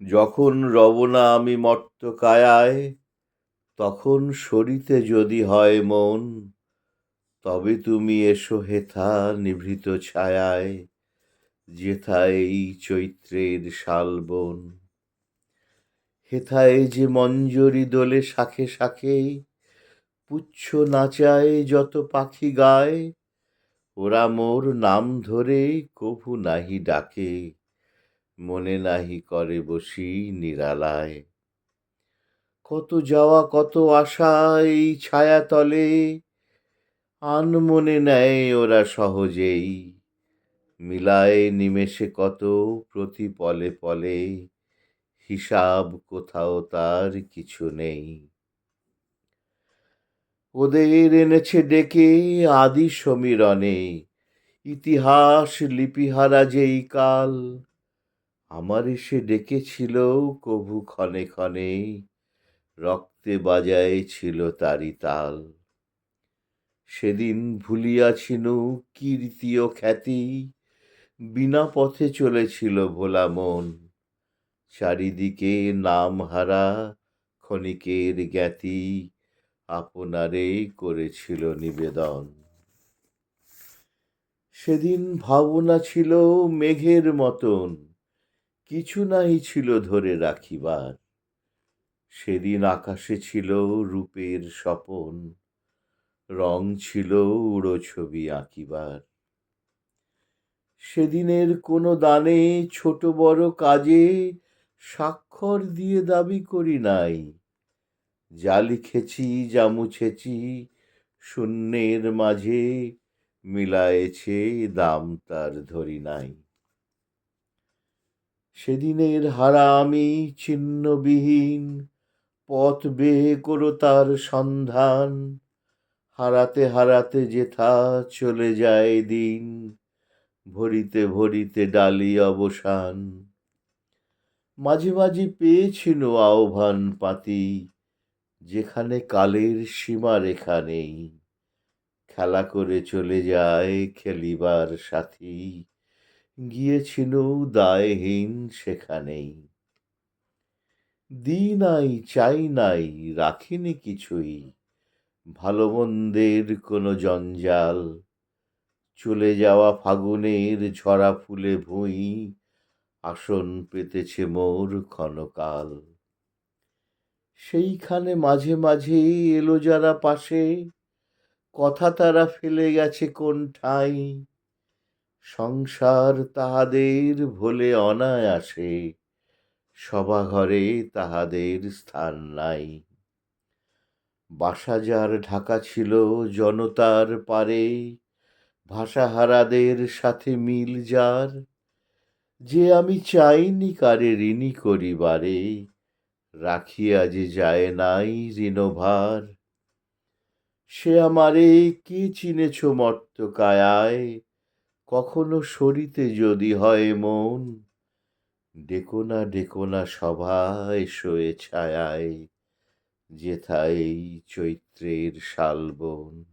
যখন রবনা আমি মর্ত কায়ায়, তখন সরিতে যদি হয় মন, তবে তুমি এসো হেথা নিভৃত ছায়ায় যেথায় এই চৈত্রের শালবন হেথায় যে মঞ্জরি দোলে শাখে শাখে, পুচ্ছ নাচায় যত পাখি গায়, ওরা মোর নাম ধরে কভু নাহি ডাকে। মনে নাহি করে বসি নিরালায়। কত যাওয়া, কত আশা এই ছায়াতলে, আন মনে নেয় ওরা সহজেই। মিলায় নিমেষে কত প্রতি পলে পলে, হিসাব কোথাও তার কিছু নেই। ওদের এনেছে ডেকে আদি সমীরণে, ইতিহাস লিপিহারা যেই কাল আমার এসে ডেকেছিল কভু ক্ষণে ক্ষণে রক্তে বাজায় ছিল তারি তাল। সেদিন ভুলিয়াছিনু কীর্তি ও খ্যাতি, বিনা পথে চলেছিল ভোলা মন। চারিদিকে নাম হারা ক্ষণিকের জ্ঞাতি আপনারে করেছিল নিবেদন। সেদিন ভাবনা ছিল মেঘের মতন কিছু নাই ছিল ধরে রাখিবার। সেদিন আকাশে ছিল রূপের স্বপন, রং ছিল উড়ো ছবি আঁকিবার। সেদিনের কোনো দানে ছোট বড় কাজে স্বাক্ষর দিয়ে দাবি করি নাই। যা লিখেছি, যা মুছেছি, শূন্যের মাঝে মিলায়েছে দাম তার ধরি নাই। সেদিনের হারা আমি চিহ্নবিহীন পথ বেয়ে করো তার সন্ধান, হারাতে হারাতে যেথা চলে যায় দিন, ভরিতে ভরিতে ডালি অবসান। মাঝে মাঝে পেয়েছিল আহ্বান পাতি, যেখানে কালের সীমা রেখা নেই। খেলা করে চলে যায় খেলিবার সাথী গিয়েছিল দায়হীন সেখানেই। দি নাই, চাই নাই, রাখিনি কিছুই, ভালো মন্দের কোনো জঞ্জাল, চলে যাওয়া ফাগুনের ঝরা ফুলে ভুঁই, আসন পেতেছে মোর ক্ষণকাল। সেইখানে মাঝে মাঝে এলো যারা পাশে, কথা তারা ফেলে গেছে কোন ঠাঁই সংসার তাহাদের ভোলে অনায়াসে সভাঘরে তাহাদের স্থান নাই। বাসা যার ঢাকা ছিল জনতার পারে, ভাষাহারাদের সাথে মিল যার। যে আমি চাইনি কারে ঋণী করিবারে, রাখিয়া যে যায় নাই ঋণভার। সে আমারে কে চিনেছ মর্ত কায়ায় কখনো সরিতে যদি হয় মন, ডেকো না ডেকো না সভায় শোয়ে ছায়ায় যেথায় চৈত্রের শালবন।